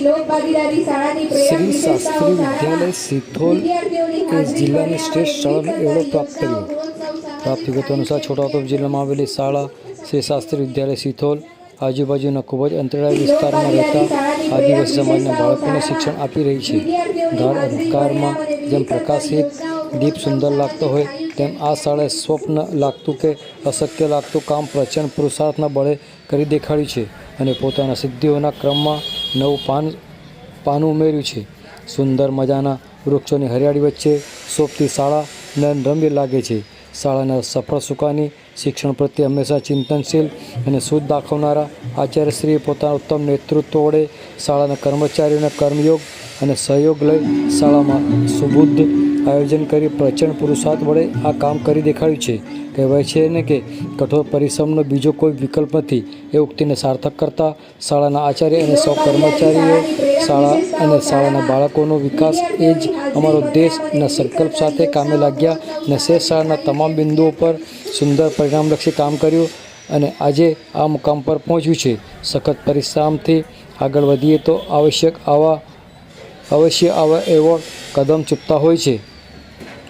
શ્રી શાસ્ત્રી વિદ્યાલય સિથોલ કે જિલ્લાની શ્રેષ્ઠ શાળાનો હોય પ્રાપ્ત કર્યો. પ્રાપ્ત વિગતો અનુસાર છોટાઉદેપુર જિલ્લામાં આવેલી શાળા શ્રી શાસ્ત્રી વિદ્યાલય સિથોલ આજુબાજુના ખૂબ જ અંતરાળ વિસ્તારમાં રહેતા આદિવાસી સમાજના બાળકોને શિક્ષણ આપી રહી છે. ગાઢ અંધકારમાં જેમ પ્રકાશિત દીપ સુંદર લાગતો હોય તેમ આ શાળાએ સ્વપ્ન લાગતું કે અશક્ય લાગતું કામ પ્રચંડ પુરુષાર્થના બળે કરી દેખાડ્યું છે અને પોતાના સિદ્ધિઓના ક્રમમાં નવું પાન પાનું ઉમેર્યું છે. સુંદર મજાના વૃક્ષોની હરિયાળી વચ્ચે શોભતી શાળા નયનરમ્ય લાગે છે. શાળાના સફળ સુકાની શિક્ષણ પ્રત્યે હંમેશા ચિંતનશીલ અને શુદ્ધ દાખવનારા આચાર્યશ્રીએ પોતાના ઉત્તમ નેતૃત્વ વડે શાળાના કર્મચારીઓના કર્મયોગ અને સહયોગ લઈ શાળામાં સુબુદ્ધ આયોજન કરી પ્રચંડ પુરુષાર્થ વડે આ કામ કરી દેખાડ્યું છે. કહેવાય છે ને કે કઠોર પરિશ્રમનો બીજો કોઈ વિકલ્પ નથી. એ ઉક્તિને સાર્થક કરતા શાળાના આચાર્ય અને સૌ કર્મચારીઓ, શાળા અને શાળાના બાળકોનો વિકાસ એ જ અમારો દેશ અને સંકલ્પ સાથે કામે લાગ્યા અને શેષ શાળાના તમામ બિંદુઓ પર સુંદર પરિણામલક્ષી કામ કર્યું અને આજે આ મુકામ પર પહોંચ્યું છે. સખત પરિશ્રમથી આગળ વધીએ તો આવશ્યક આવા અવશ્ય આવા એવોર્ડ કદમ ચૂકતા હોય છે.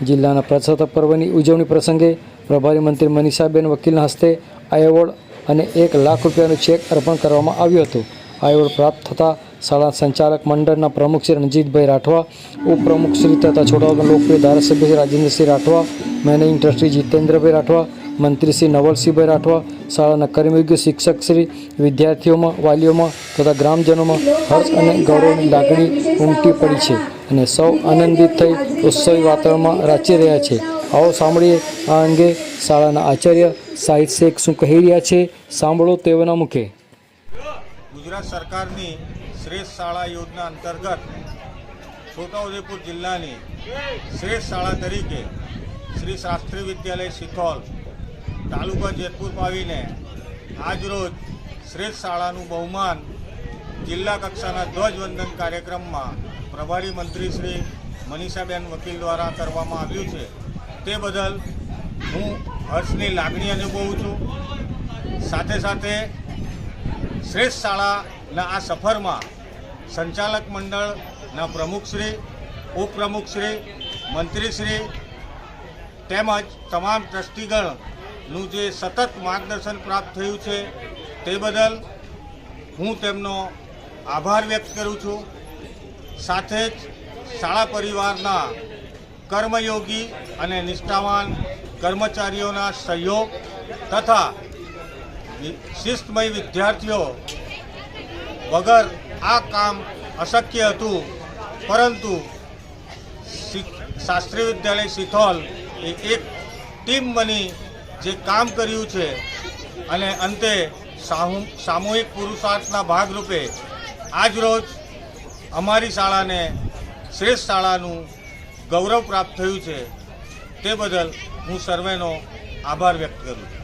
જિલ્લાના પ્રજાસત્તાક પર્વની ઉજવણી પ્રસંગે પ્રભારી મંત્રી મનીષાબેન વકીલના હસ્તે આ એવોર્ડ અને એક લાખ રૂપિયાનો ચેક અર્પણ કરવામાં આવ્યો હતો. આ એવોર્ડ પ્રાપ્ત થતાં શાળા સંચાલક મંડળના પ્રમુખ શ્રી રણજીતભાઈ રાઠવા, ઉપપ્રમુખ શ્રી તથા છોટાઉદેપુર લોકપ્રિય ધારાસભ્ય શ્રી રાજેન્દ્રસિંહ રાઠવા, મેનેજિંગ ટ્રસ્ટી જીતેન્દ્રભાઈ રાઠવા મંત્રી શ્રી નવલસિંહભાઈ રાઠવા, શાળાના કર્મયોગ્ય શિક્ષક શ્રી, વિદ્યાર્થીઓમાં, વાલીઓમાં તથા ગ્રામજનોમાં હર્ષ અને ગૌરવની લાગણી ઉમટી પડી છે અને સૌ આનંદિત થઈ ઉત્સવી વાતાવરણમાં રાચી રહ્યા છે. આવો સાંભળીએ આ અંગે શાળાના આચાર્ય સાહિત શેખ શું કહી રહ્યા છે. સાંભળો તેઓના મુખે. ગુજરાત સરકારની શ્રેષ્ઠ શાળા યોજના અંતર્ગત છોટાઉદેપુર જિલ્લાની શ્રેષ્ઠ શાળા તરીકે શ્રી શાસ્ત્રી વિદ્યાલય સિથોલ તાલુકા જેતપુરમાં આવીને આજરોજ શ્રેષ્ઠ શાળાનું બહુમાન જિલ્લા કક્ષાના ધ્વજવંદન કાર્યક્રમમાં પ્રભારી મંત્રી શ્રી મનીષાબેન વકીલ દ્વારા કરવામાં આવ્યું છે. તે બદલ હું હર્ષની લાગણી અનુભવું છું. સાથે સાથે શ્રેષ્ઠ શાળાના આ સફરમાં સંચાલક મંડળના પ્રમુખશ્રી ઉપપ્રમુખશ્રી મંત્રીશ્રી તેમજ તમામ ટ્રસ્ટીગણનું જે સતત માર્ગદર્શન પ્રાપ્ત થયું છે, તે બદલ હું તેમનો આભાર વ્યક્ત કરું છું. સાથે જ શાળા પરિવારના કર્મયોગી અને નિષ્ઠાવાન કર્મચારીઓના સહયોગ તથા શિસ્તમય વિદ્યાર્થીઓ વગર આ કામ અશક્ય હતું. પરંતુ શાસ્ત્રીય શાસ્ત્રી વિદ્યાલય સિથોલ એ એક ટીમ બની જે કામ કર્યું છે અને અંતે સામૂહિક પુરુષાર્થના ભાગરૂપે આજરોજ અમારી શાળાને શ્રેષ્ઠ શાળાનું ગૌરવ પ્રાપ્ત થયું છે તે બદલ હું સર્વેનો આભાર વ્યક્ત કરું છું.